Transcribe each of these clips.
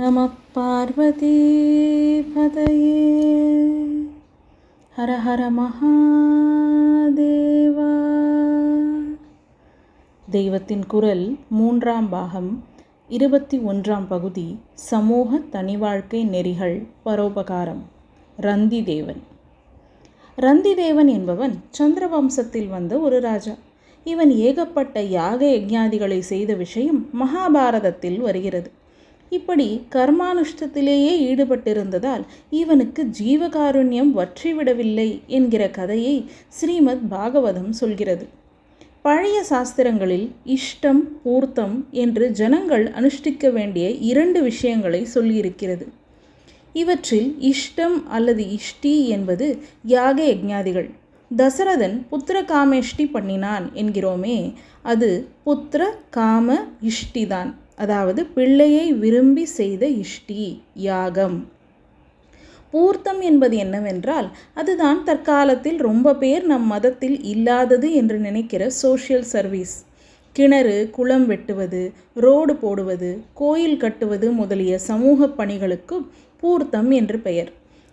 நம பார்வதி பதையே. ஹர ஹர மகாதேவா. தெய்வத்தின் குரல் மூன்றாம் பாகம் இருபத்தி ஒன்றாம் பகுதி சமூக தனிவாழ்க்கை நெறிகள் பரோபகாரம். ரந்தி தேவன் ரந்தி தேவன் என்பவன் சந்திரவம்சத்தில் வந்த ஒரு ராஜா. இவன் ஏகப்பட்ட யாக யஜ்ஞாதிகளை செய்த விஷயம் மகாபாரதத்தில் வருகிறது. இப்படி கர்மானுஷ்டத்திலேயே ஈடுபட்டிருந்ததால் இவனுக்கு ஜீவகாருண்யம் வற்றிவிடவில்லை என்கிற கதையை ஸ்ரீமத் பாகவதம் சொல்கிறது. பழைய சாஸ்திரங்களில் இஷ்டம் பூர்த்தம் என்று ஜனங்கள் அனுஷ்டிக்க வேண்டிய இரண்டு விஷயங்களை சொல்லியிருக்கிறது. இவற்றில் இஷ்டம் அல்லது இஷ்டி என்பது யாக யஜ்ஞாதிகள். தசரதன் புத்திர காமேஷ்டி பண்ணினான் என்கிறோமே அது புத்திர காம இஷ்டிதான். அதாவது பிள்ளையை விரும்பி செய்த இஷ்டி யாகம். பூர்த்தம் என்பது என்னவென்றால் அதுதான் தற்காலத்தில் ரொம்ப பேர் நம் மதத்தில் இல்லாதது என்று நினைக்கிற சோஷியல் சர்வீஸ் கிணறு குளம் வெட்டுவது ரோடு போடுவது கோயில் கட்டுவது முதலிய சமூக பணிகளுக்கு பூர்த்தம் என்று பெயர்.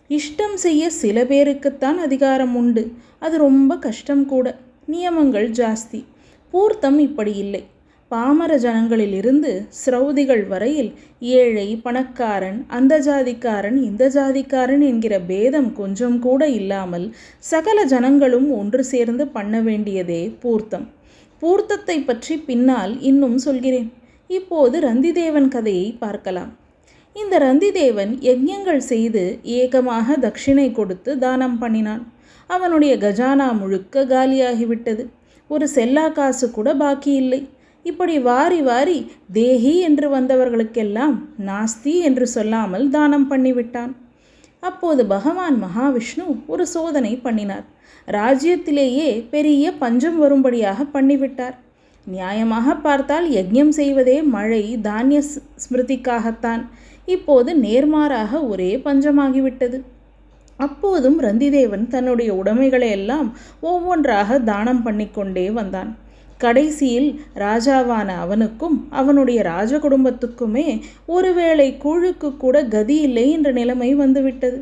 இஷ்டம் செய்ய சில பேருக்குத்தான் அதிகாரம் உண்டு. அது ரொம்ப கஷ்டம் கூட. நியமங்கள் ஜாஸ்தி. பூர்த்தம் இப்படி இல்லை. பாமர ஜனங்களிலிருந்து ஸ்ரௌதிகள் வரையில் ஏழை பணக்காரன் அந்த ஜாதிக்காரன் இந்த ஜாதிக்காரன் என்கிற பேதம் கொஞ்சம் கூட இல்லாமல் சகல ஜனங்களும் ஒன்று சேர்ந்து பண்ண வேண்டியதே பூர்த்தம். பூர்த்தத்தை பற்றி பின்னால் இன்னும் சொல்கிறேன். இப்போது ரந்திதேவன் கதையை பார்க்கலாம். இந்த ரந்திதேவன் யஜ்யங்கள் செய்து ஏகமாக தட்சிணை கொடுத்து தானம் பண்ணினான். அவனுடைய கஜானா முழுக்க காலியாகிவிட்டது. ஒரு செல்லா காசு கூட பாக்கி இல்லை இப்படி வாரி வாரி தேஹி என்று வந்தவர்களுக்கெல்லாம் நாஸ்தி என்று சொல்லாமல் தானம் பண்ணிவிட்டான். அப்போது பகவான் மகாவிஷ்ணு ஒரு சோதனை பண்ணினார். ராஜ்யத்திலேயே பெரிய பஞ்சம் வரும்படியாக பண்ணிவிட்டார். நியாயமாக பார்த்தால் யஜ்யம் செய்வதே மழை தானிய ஸ்மிருதிக்காகத்தான். இப்போது நேர்மாறாக ஒரே பஞ்சமாகிவிட்டது. அப்போதும் ரந்திதேவன் தன்னுடைய உடைமைகளை எல்லாம் ஒவ்வொன்றாக தானம் பண்ணிக்கொண்டே வந்தான். கடைசியில் ராஜாவான அவனுக்கும் அவனுடைய ராஜ குடும்பத்துக்குமே ஒருவேளை கூழுக்கு கூட கதி இல்லை என்ற நிலைமை வந்துவிட்டது.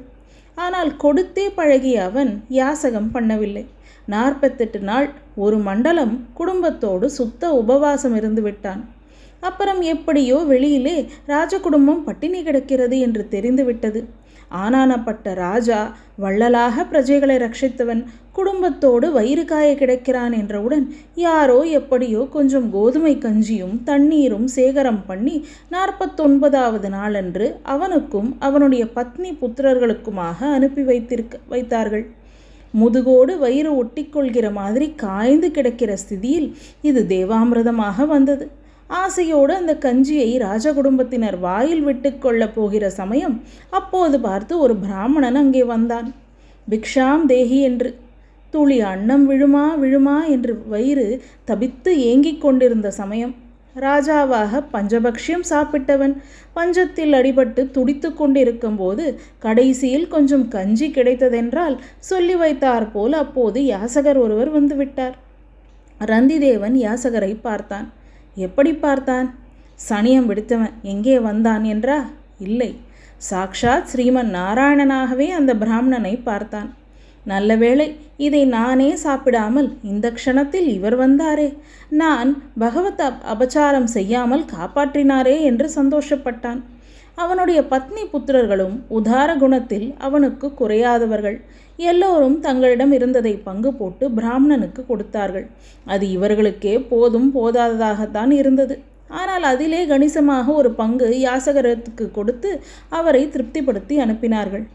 ஆனால் கொடுத்தே பழகிய அவன் யாசகம் பண்ணவில்லை. நாற்பத்தெட்டு நாள் ஒரு மண்டலம் குடும்பத்தோடு சுத்த உபவாசம் இருந்து விட்டான். அப்புறம் எப்படியோ வெளியிலே ராஜ குடும்பம் பட்டினி கிடக்கிறது என்று தெரிந்துவிட்டது ஆனானப்பட்ட ராஜா வள்ளலாக பிரஜைகளை ரட்சித்தவன். குடும்பத்தோடு வயிறு காய கிடக்கிறான் என்றவுடன் யாரோ எப்படியோ கொஞ்சம் கோதுமை கஞ்சியும் தண்ணீரும் சேகரம் பண்ணி நாற்பத்தொன்பதாவது நாளன்று அவனுக்கும் அவனுடைய பத்னி புத்திரர்களுக்குமாக அனுப்பி வைத்திருக்க வைத்தார்கள். முதுகோடு வயிறு ஒட்டிக்கொள்கிற மாதிரி காய்ந்து கிடக்கிற ஸ்திதியில் இது தேவாமிரதமாக வந்தது. ஆசையோடு அந்த கஞ்சியை ராஜ குடும்பத்தினர் வாயில் விட்டு கொள்ளப் போகிற சமயம் அப்போது பார்த்து ஒரு பிராமணன் அங்கே வந்தான். பிக்ஷாம் தேகி என்று துளி அன்னம் விழுமா விழுமா என்று வயிறு தபித்து ஏங்கிக் கொண்டிருந்த சமயம். ராஜாவாக பஞ்சபக்ஷியம் சாப்பிட்டவன். பஞ்சத்தில் அடிபட்டு துடித்து கொண்டிருக்கும் போது கடைசியில் கொஞ்சம் கஞ்சி கிடைத்ததென்றால் சொல்லி வைத்தார் போல் அப்போது யாசகர் ஒருவர் வந்துவிட்டார் ரந்திதேவன் யாசகரை பார்த்தான். எப்படி பார்த்தான்? சனியம் விடுத்தவன் எங்கே வந்தான் என்றா? இல்லை. சாக்ஷாத் ஸ்ரீமன் நாராயணனாகவே அந்த பிராமணனை பார்த்தான். நல்ல வேளை இதை நானே சாப்பிடாமல் இந்த க்ஷணத்தில் இவர் வந்தாரே. நான் பகவத் அபச்சாரம் செய்யாமல் காப்பாற்றினாரே என்று சந்தோஷப்பட்டான். அவனுடைய பத்னி புத்திரர்களும் உதார குணத்தில் அவனுக்கு குறையாதவர்கள். எல்லோரும் தங்களிடம் இருந்ததை பங்கு போட்டு பிராமணனுக்கு கொடுத்தார்கள். அது இவர்களுக்கே போதும் போதாததாகத்தான் இருந்தது. ஆனால் அதிலே கணிசமாக ஒரு பங்கு யாசகரத்துக்கு கொடுத்து அவரை திருப்திப்படுத்தி அனுப்பினார்கள்.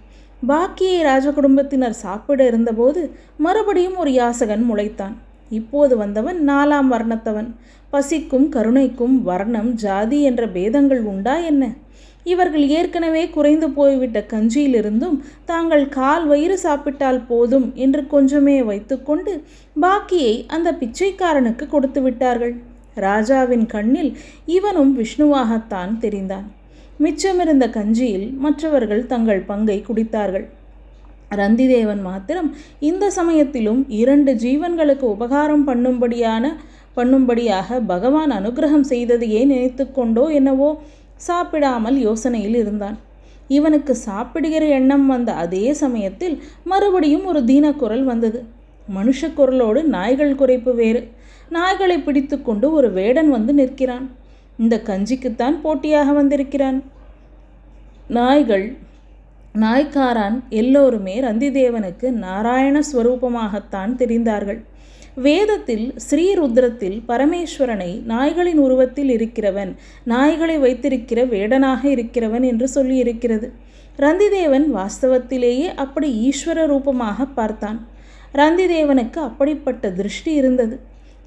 பாக்கியை ராஜகுடும்பத்தினர் சாப்பிட இருந்தபோது மறுபடியும் ஒரு யாசகன் முளைத்தான். இப்போது வந்தவன் நாலாம் வர்ணத்தவன். பசிக்கும் கருணைக்கும் வர்ணம் ஜாதி என்ற பேதங்கள் உண்டா என்ன? இவர்கள் ஏற்கனவே குறைந்து போய்விட்ட கஞ்சியிலிருந்தும் தாங்கள் கால் வயிறு சாப்பிட்டால் போதும் என்று கொஞ்சமே வைத்துக்கொண்டு பாக்கியை அந்த பிச்சைக்காரனுக்கு கொடுத்து விட்டார்கள். ராஜாவின் கண்ணில் இவனும் விஷ்ணுவாகத்தான் தெரிந்தான். மிச்சமிருந்த கஞ்சியில் மற்றவர்கள் தங்கள் பங்கை குடித்தார்கள். ரந்திதேவன் மாத்திரம் இந்த சமயத்திலும் இரண்டு ஜீவன்களுக்கு உபகாரம் பண்ணும்படியான பண்ணும்படியாக பகவான் அனுகிரகம் செய்ததையே நினைத்து கொண்டோ என்னவோ சாப்பிடாமல் யோசனையில் இருந்தான். இவனுக்கு சாப்பிடுகிற எண்ணம் வந்த அதே சமயத்தில் மறுபடியும் ஒரு தீனக்குரல் வந்தது. மனுஷ குரலோடு நாய்கள் குறைப்பு வேறு. நாய்களை பிடித்து கொண்டு ஒரு வேடன் வந்து நிற்கிறான். இந்த கஞ்சிக்குத்தான் போட்டியாக வந்திருக்கிறான். நாய்கள் நாய்க்காரான் எல்லோருமே ரந்திதேவனுக்கு நாராயண ஸ்வரூபமாகத்தான் தெரிந்தார்கள். வேதத்தில் ஸ்ரீருத்ரத்தில் பரமேஸ்வரனை நாய்களின் உருவத்தில் இருக்கிறவன் நாய்களை வைத்திருக்கிற வேடனாக இருக்கிறவன் என்று சொல்லியிருக்கிறது. ரந்திதேவன் வாஸ்தவத்திலேயே அப்படி ஈஸ்வர ரூபமாக பார்த்தான். ரந்திதேவனுக்கு அப்படிப்பட்ட திருஷ்டி இருந்தது.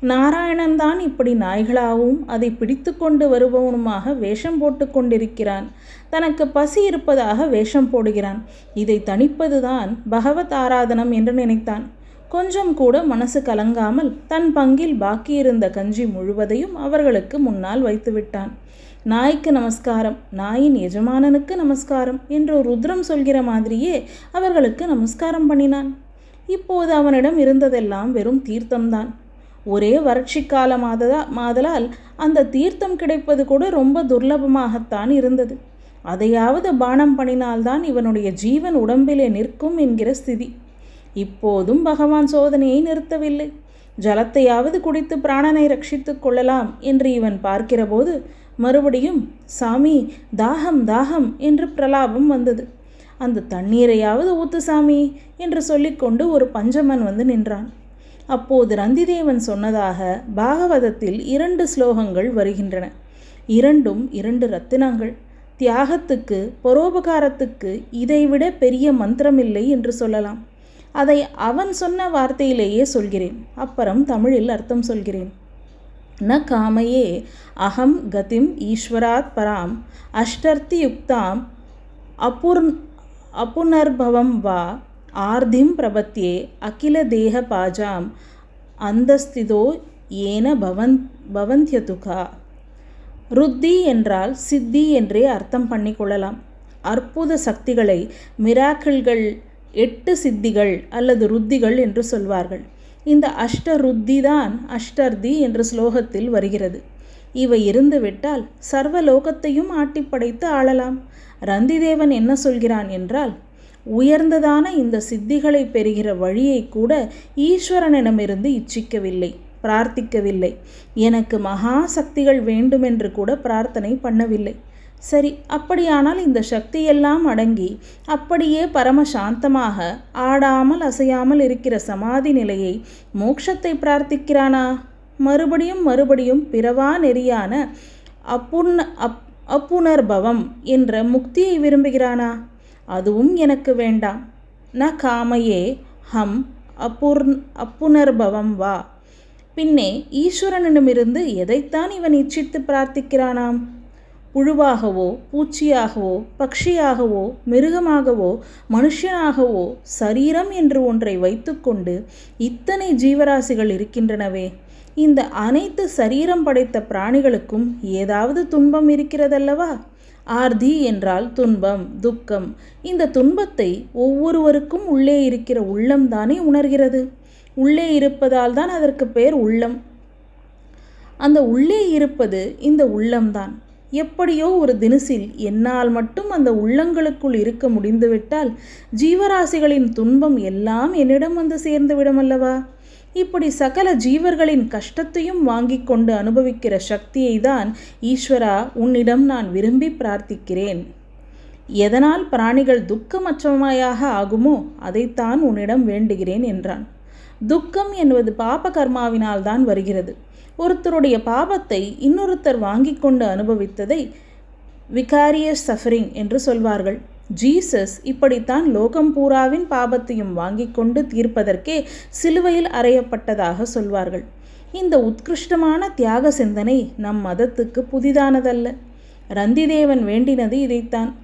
நாராயணன்தான் இப்படி நாய்களாகவும் அதை பிடித்து கொண்டு வருபவனுமாக வேஷம் போட்டு கொண்டிருக்கிறான். தனக்கு பசி இருப்பதாக வேஷம் போடுகிறான். இதை தணிப்பதுதான் பகவத் ஆராதனம் என்று நினைத்தான். கொஞ்சம் கூட மனசு கலங்காமல் தன் பங்கில் பாக்கியிருந்த கஞ்சி முழுவதையும் அவர்களுக்கு முன்னால் வைத்துவிட்டான். நாய்க்கு நமஸ்காரம் நாயின் எஜமானனுக்கு நமஸ்காரம் என்று ருத்ரம் சொல்கிற மாதிரியே அவர்களுக்கு நமஸ்காரம் பண்ணினான். இப்போது அவனிடம் இருந்ததெல்லாம் வெறும் தீர்த்தம்தான். ஒரே வறட்சி காலமாததா மாதலால் அந்த தீர்த்தம் கிடைப்பது கூட ரொம்ப துர்லபமாகத்தான் இருந்தது. அதையாவது பானம் பண்ணினால்தான் இவனுடைய ஜீவன் உடம்பிலே நிற்கும் என்கிற ஸ்திதி. இப்போதும் பகவான் சோதனையை நிறுத்தவில்லை. ஜலத்தையாவது குடித்து பிராணனை ரட்சித்துக் கொள்ளலாம் என்று இவன் பார்க்கிறபோது மறுபடியும் சாமி தாகம் தாகம் என்று பிரலாபம் வந்தது. அந்த தண்ணீரையாவது ஊத்து சாமி என்று சொல்லிக்கொண்டு ஒரு பஞ்சமன் வந்து நின்றான். அப்போது ரந்திதேவன் சொன்னதாக பாகவதத்தில் இரண்டு ஸ்லோகங்கள் வருகின்றன. இரண்டும் இரண்டு ரத்தினங்கள். தியாகத்துக்கு பரோபகாரத்துக்கு இதைவிட பெரிய மந்திரமில்லை என்று சொல்லலாம். அதை அவன் சொன்ன வார்த்தையிலேயே சொல்கிறேன். அப்புறம் தமிழில் அர்த்தம் சொல்கிறேன். ந காமையே அகம் கதிம் ஈஸ்வராத் பராம் அஷ்டர்த்தி யுக்தாம் அப்புனர்பவம் வா ஆர்திம் பிரபத்தியே அகில தேக பாஜாம் அந்தஸ்திதோ ஏன பவந்த் பவந்தியதுகா. ருத்தி என்றால் சித்தி என்றே அர்த்தம் பண்ணிக்கொள்ளலாம். அற்புத சக்திகளை மிராக்கிள்கள் எட்டு சித்திகள் அல்லது ருத்திகள் என்று சொல்வார்கள். இந்த அஷ்ட ருத்தி தான் அஷ்டர்தி என்ற ஸ்லோகத்தில் வருகிறது. இவை இருந்துவிட்டால் சர்வ லோகத்தையும் ஆட்டிப்படைத்து ஆளலாம். ரந்திதேவன் என்ன சொல்கிறான் என்றால் உயர்ந்ததான இந்த சித்திகளை பெறுகிற வழியை கூட ஈஸ்வரனிடமிருந்து இச்சிக்கவில்லை பிரார்த்திக்கவில்லை. எனக்கு மகா சக்திகள் வேண்டுமென்று கூட பிரார்த்தனை பண்ணவில்லை. சரி அப்படியானால் இந்த சக்தியெல்லாம் அடங்கி அப்படியே பரம சாந்தமாக ஆடாமல் அசையாமல் இருக்கிற சமாதி நிலையை மோட்சத்தை பிரார்த்திக்கிறானா? மறுபடியும் மறுபடியும் பிறவா நெறியான அப்புன் அப் அப்புனர்பவம் என்ற முக்தியை விரும்புகிறானா? அதுவும் எனக்கு வேண்டாம். ந காமையே ஹம் அப்புர் அப்புனர்பவம் வா. பின்னே ஈஸ்வரனிடமிருந்து எதைத்தான் இவன் இச்சித்து பிரார்த்திக்கிறானாம்? புழுவாகவோ பூச்சியாகவோ பக்ஷியாகவோ மிருகமாகவோ மனுஷனாகவோ சரீரம் என்று ஒன்றை வைத்துக்கொண்டு இத்தனை ஜீவராசிகள் இருக்கின்றனவே. இந்த அனைத்து சரீரம் படைத்த பிராணிகளுக்கும் ஏதாவது துன்பம் இருக்கிறதல்லவா? ஆர்தி என்றால் துன்பம் துக்கம். இந்த துன்பத்தை ஒவ்வொருவருக்கும் உள்ளே இருக்கிற உள்ளம் தானே உணர்கிறது. உள்ளே இருப்பதால் தான் அதற்கு பெயர் உள்ளம். அந்த உள்ளே இருப்பது இந்த உள்ளம்தான் எப்படியோ ஒரு தினசில் என்னால் மட்டும் அந்த உள்ளங்களுக்குள் இருக்க முடிந்துவிட்டால் ஜீவராசிகளின் துன்பம் எல்லாம் என்னிடம் வந்து சேர்ந்து விடுமல்லவா இப்படி சகல ஜீவர்களின் கஷ்டத்தையும் வாங்கி கொண்டு அனுபவிக்கிற சக்தியை தான் ஈஸ்வரா உன்னிடம் நான் விரும்பி பிரார்த்திக்கிறேன். எதனால் பிராணிகள் துக்கமற்றமாயாக ஆகுமோ அதைத்தான் உன்னிடம் வேண்டுகிறேன் என்றான். துக்கம் என்பது பாப கர்மாவினால் தான் வருகிறது. ஒருத்தருடைய பாபத்தை இன்னொருத்தர் வாங்கி கொண்டு அனுபவித்ததை விகாரியஸ் சஃபரிங் என்று சொல்வார்கள். ஜீசஸ் இப்படித்தான் லோகம் பூராவின் பாபத்தையும் வாங்கி கொண்டு தீர்ப்பதற்கே சிலுவையில் அறையப்பட்டதாக சொல்வார்கள். இந்த உத்கிருஷ்டமான தியாக சிந்தனை நம் மதத்துக்கு புதிதானதல்ல. ரந்திதேவன் வேண்டினது இதைத்தான்.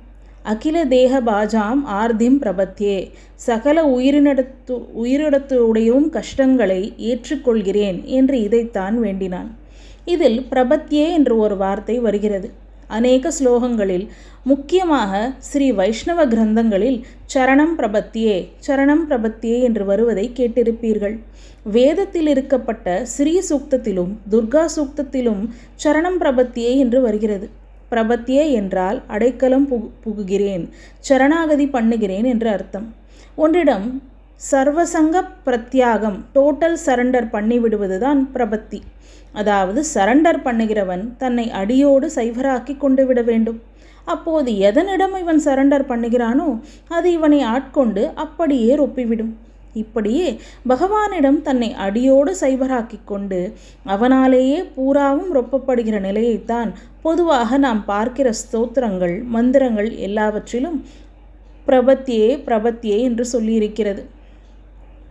அகில தேக பாஜாம் ஆர்திம் பிரபத்தியே சகல உயிரினடத்து உயிரிடத்துடையவும் கஷ்டங்களை ஏற்றுக்கொள்கிறேன் என்று இதைத்தான் வேண்டினான். இதில் பிரபத்தியே என்று ஒரு வார்த்தை வருகிறது. அநேக ஸ்லோகங்களில் முக்கியமாக ஸ்ரீ வைஷ்ணவ கிரந்தங்களில் சரணம் பிரபத்தியே சரணம் பிரபத்தியே என்று வருவதை கேட்டிருப்பீர்கள். வேதத்தில் இருக்கப்பட்ட ஸ்ரீ சூக்தத்திலும் துர்கா சூக்தத்திலும் சரணம் பிரபத்தியே என்று வருகிறது. பிரபத்தியே என்றால் அடைக்கலம் புகு புகுகிறேன் சரணாகதி பண்ணுகிறேன் என்று அர்த்தம். ஒன்றிடம் சர்வசங்க பிரத்யாகம் டோட்டல் சரண்டர் பண்ணிவிடுவது தான் பிரபத்தி. அதாவது சரண்டர் பண்ணுகிறவன் தன்னை அடியோடு சைவராக்கி கொண்டு விட வேண்டும். அப்போது எதனிடம் இவன் சரண்டர் பண்ணுகிறானோ அது இவனை ஆட்கொண்டு அப்படியே ரொப்பிவிடும். இப்படியே பகவானிடம் தன்னை அடியோடு சைபராக்கி கொண்டு அவனாலேயே பூராவும் ரொப்பப்படுகிற நிலையைத்தான் பொதுவாக நாம் பார்க்கிற ஸ்தோத்திரங்கள் மந்திரங்கள் எல்லாவற்றிலும் பிரபத்தியே பிரபத்தியே என்று சொல்லியிருக்கிறது.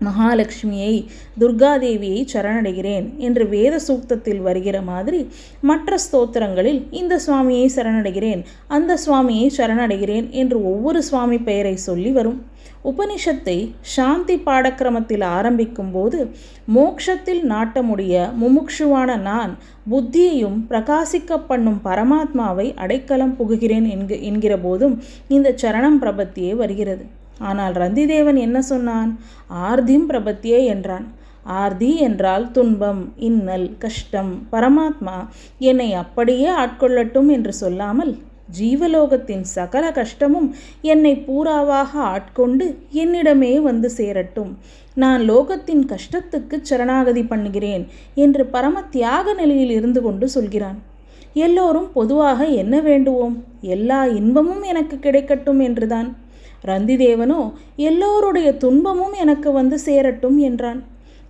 மகாலட்சுமியை துர்காதேவியை சரணடைகிறேன் என்று வேத சூக்தத்தில் வருகிற மாதிரி மற்ற ஸ்தோத்திரங்களில் இந்த சுவாமியை சரணடைகிறேன் அந்த சுவாமியை சரணடைகிறேன் என்று ஒவ்வொரு சுவாமி பெயரை சொல்லி வரும். உபனிஷத்தை சாந்தி பாடக்கிரமத்தில் ஆரம்பிக்கும் போது மோக்ஷத்தில் நாட்டமுடைய முமுக்ஷுவான நான் புத்தியையும் பிரகாசிக்க பண்ணும் பரமாத்மாவை அடைக்கலம் புகுகிறேன் என்கிற போதும் இந்த சரணம் பிரபத்தியே வருகிறது. ஆனால் ரந்திதேவன் என்ன சொன்னான்? ஆர்திம் பிரபத்தியே என்றான். ஆர்தி என்றால் துன்பம் இன்னல் கஷ்டம் பரமாத்மா. என்னை அப்படியே ஆட்கொள்ளட்டும் என்று சொல்லாமல் ஜீவலோகத்தின் சகல கஷ்டமும் என்னை பூராவாக ஆட்கொண்டு என்னிடமே வந்து சேரட்டும். நான் லோகத்தின் கஷ்டத்துக்கு சரணாகதி பண்ணுகிறேன் என்று பரம தியாக நிலையில் இருந்து கொண்டு சொல்கிறான். எல்லோரும் பொதுவாக என்ன வேண்டுவோம்? எல்லா இன்பமும் எனக்கு கிடைக்கட்டும் என்றுதான். ரந்திதேவனோ எல்லோருடைய துன்பமும் எனக்கு வந்து சேரட்டும் என்றான்.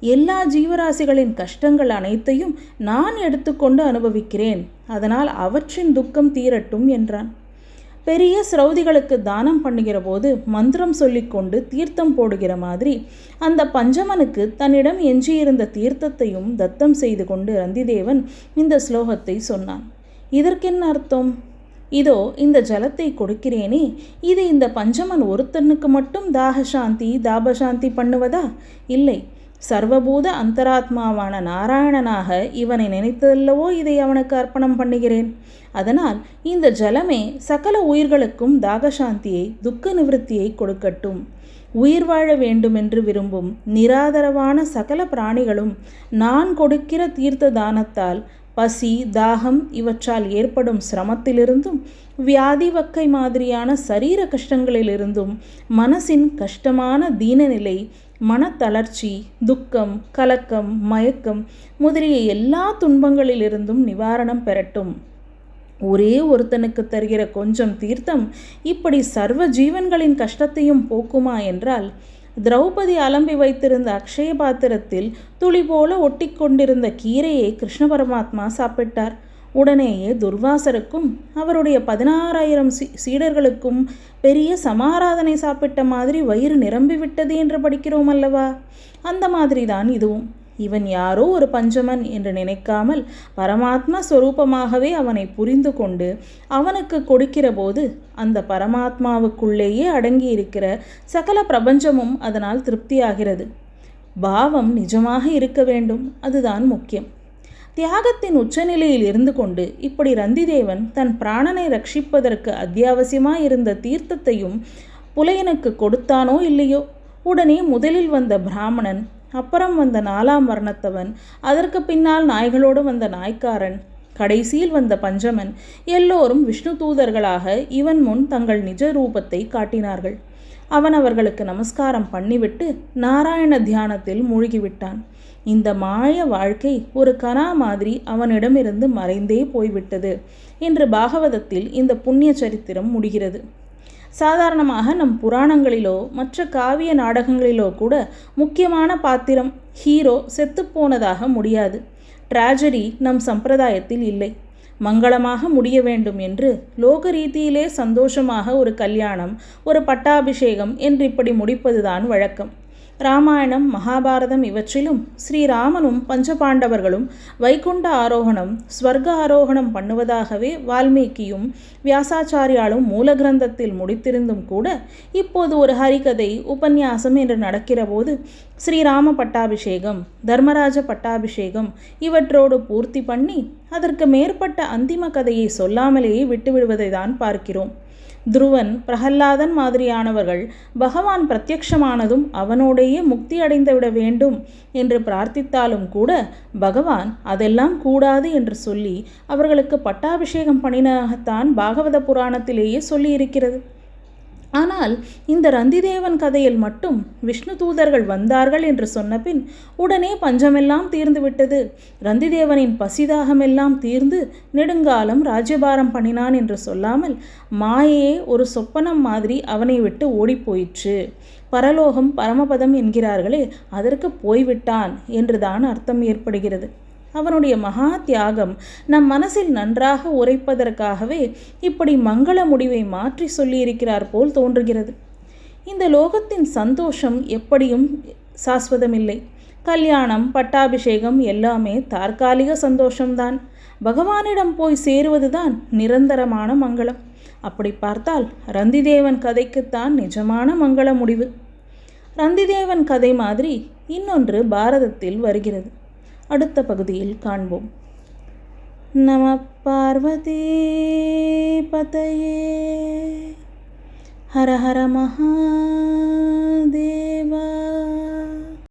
எல்லா ஜீவராசிகளின் கஷ்டங்கள் அனைத்தையும் நான் எடுத்துக்கொண்டு அனுபவிக்கிறேன். அதனால் அவற்றின் துக்கம் தீரட்டும் என்றான். பெரிய சிரௌதிகளுக்கு தானம் பண்ணுகிற போது மந்திரம் சொல்லிக்கொண்டு தீர்த்தம் போடுகிற மாதிரி அந்த பஞ்சமனுக்கு தன்னிடம் எஞ்சியிருந்த தீர்த்தத்தையும் தத்தம் செய்து கொண்டு ரந்திதேவன் இந்த ஸ்லோகத்தை சொன்னான். இதற்கென்ன அர்த்தம்? இதோ இந்த ஜலத்தை கொடுக்கிறேனே. இது இந்த பஞ்சமன் ஒருத்தனுக்கு மட்டும் தாகசாந்தி தாபசாந்தி பண்ணுவதா? இல்லை. சர்வபூத அந்தராத்மாவான நாராயணனாக இவனை நினைத்ததல்லவோ இதை அவனுக்கு அர்ப்பணம் பண்ணுகிறேன். அதனால் இந்த ஜலமே சகல உயிர்களுக்கும் தாகசாந்தியை துக்க நிவர்த்தியை கொடுக்கட்டும். உயிர் வாழ வேண்டுமென்று விரும்பும் நிராதரவான சகல பிராணிகளும் நான் கொடுக்கிற தீர்த்த தானத்தால் பசி தாகம் இவற்றால் ஏற்படும் சிரமத்திலிருந்தும் வியாதி வக்கை மாதிரியான சரீர கஷ்டங்களிலிருந்தும் மனசின் கஷ்டமான தீனநிலை மனத்தளர்ச்சி துக்கம் கலக்கம் மயக்கம் முதலிய எல்லா துன்பங்களிலிருந்தும் நிவாரணம் பெறட்டும். ஒரே ஒருத்தனுக்கு தருகிற கொஞ்சம் தீர்த்தம் இப்படி சர்வ ஜீவன்களின் கஷ்டத்தையும் போக்குமா என்றால் திரௌபதி அலம்பி வைத்திருந்த அக்ஷய பாத்திரத்தில் துளி போல ஒட்டி கொண்டிருந்த கீரையை கிருஷ்ண பரமாத்மா சாப்பிட்டார். உடனேயே துர்வாசருக்கும் அவருடைய பதினாறாயிரம் சீ சீடர்களுக்கும் பெரிய சமாராதனை சாப்பிட்ட மாதிரி வயிறு நிரம்பி விட்டது என்று படிக்கிறோம் அல்லவா? அந்த மாதிரி தான் இதுவும். இவன் யாரோ ஒரு பஞ்சமன் என்று நினைக்காமல் பரமாத்மா ஸ்வரூபமாகவே அவனை புரிந்து கொண்டு அவனுக்கு கொடுக்கிற போது அந்த பரமாத்மாவுக்குள்ளேயே அடங்கி இருக்கிற சகல பிரபஞ்சமும் அதனால் திருப்தியாகிறது. பாவம் நிஜமாக இருக்க வேண்டும் அதுதான் முக்கியம். தியாகத்தின் உச்சநிலையில் இருந்து கொண்டு இப்படி ரந்திதேவன் தன் பிராணனை ரட்சிப்பதற்கு அத்தியாவசியமாக இருந்த தீர்த்தத்தையும் புலையனுக்கு கொடுத்தானோ இல்லையோ உடனே முதலில் வந்த பிராமணன் அப்புறம் வந்த நாலாம் வர்ணத்தவன். அதற்கு பின்னால் நாய்களோடு வந்த நாய்க்காரன். கடைசியில் வந்த பஞ்சமன். எல்லோரும் விஷ்ணு தூதர்களாக இவன் முன் தங்கள் நிஜ ரூபத்தை காட்டினார்கள். அவன் அவர்களுக்கு நமஸ்காரம் பண்ணிவிட்டு நாராயண தியானத்தில் மூழ்கிவிட்டான். இந்த மாய வாழ்க்கை ஒரு கனா மாதிரி அவனிடமிருந்து மறைந்தே போய்விட்டது. என்று பாகவதத்தில் இந்த புண்ணிய சரித்திரம் முடிகிறது. சாதாரணமாக நம் புராணங்களிலோ மற்ற காவிய நாடகங்களிலோ கூட முக்கியமான பாத்திரம் ஹீரோ செத்துப்போனதாக முடியாது. ட்ராஜடி நம் சம்பிரதாயத்தில் இல்லை. மங்களமாக முடிய வேண்டும் என்று லோக ரீதியிலே சந்தோஷமாக ஒரு கல்யாணம் ஒரு பட்டாபிஷேகம் என்று இப்படி முடிப்பதுதான் வழக்கம். ராமாயணம் மகாபாரதம் இவற்றிலும் ஸ்ரீராமனும் பஞ்சபாண்டவர்களும் வைகுண்ட ஆரோகணம் ஸ்வர்க ஆரோகணம் பண்ணுவதாகவே வால்மீகியும் வியாசாச்சாரியாலும் மூல கிரந்தத்தில் முடித்திருந்தும் கூட இப்போது ஒரு ஹரிகதை உபன்யாசம் என்று நடக்கிறபோது ஸ்ரீராம பட்டாபிஷேகம் தர்மராஜ பட்டாபிஷேகம் இவற்றோடு பூர்த்தி பண்ணி அதற்கு மேற்பட்ட அந்திம கதையை சொல்லாமலேயே விட்டுவிடுவதை தான் பார்க்கிறோம். துருவன் பிரகல்லாதன் மாதிரியானவர்கள் பகவான் பிரத்யக்ஷமானதும் அவனோடையே முக்தி அடைந்துவிட வேண்டும் என்று பிரார்த்தித்தாலும் கூட பகவான் அதெல்லாம் கூடாது என்று சொல்லி அவர்களுக்கு பட்டாபிஷேகம் பண்ணினாகத்தான் பாகவத புராணத்திலேயே சொல்லியிருக்கிறது. ஆனால் இந்த ரந்திதேவன் கதையில் மட்டும் விஷ்ணு தூதர்கள் வந்தார்கள் என்று சொன்னபின் உடனே பஞ்சமெல்லாம் தீர்ந்து விட்டது. ரந்திதேவனின் பசிதாகமெல்லாம் தீர்ந்து நெடுங்காலம் ராஜ்யபாரம் பண்ணினான் என்று சொல்லாமல் மாயையே ஒரு சொப்பனம் மாதிரி அவனை விட்டு ஓடிப்போயிற்று. பரலோகம் பரமபதம் என்கிறார்களே அதற்கு போய்விட்டான் என்றுதான் அர்த்தம் ஏற்படுகிறது. அவனுடைய மகா தியாகம் நம் மனசில் நன்றாக உரைப்பதற்காகவே இப்படி மங்கள முடிவை மாற்றி சொல்லியிருக்கிறார் போல் தோன்றுகிறது. இந்த லோகத்தின் சந்தோஷம் எப்படியும் சாஸ்வதமில்லை. கல்யாணம் பட்டாபிஷேகம் எல்லாமே தற்காலிக சந்தோஷம்தான். பகவானிடம் போய் சேருவதுதான் நிரந்தரமான மங்களம். அப்படி பார்த்தால் ரந்திதேவன் கதைக்குத்தான் நிஜமான மங்கள முடிவு. ரந்திதேவன் கதை மாதிரி இன்னொன்று பாரதத்தில் வருகிறது. அடுத்த பகுதியில் காண்போம். நம பார்வதி பதையே. ஹர ஹர மகாதேவா.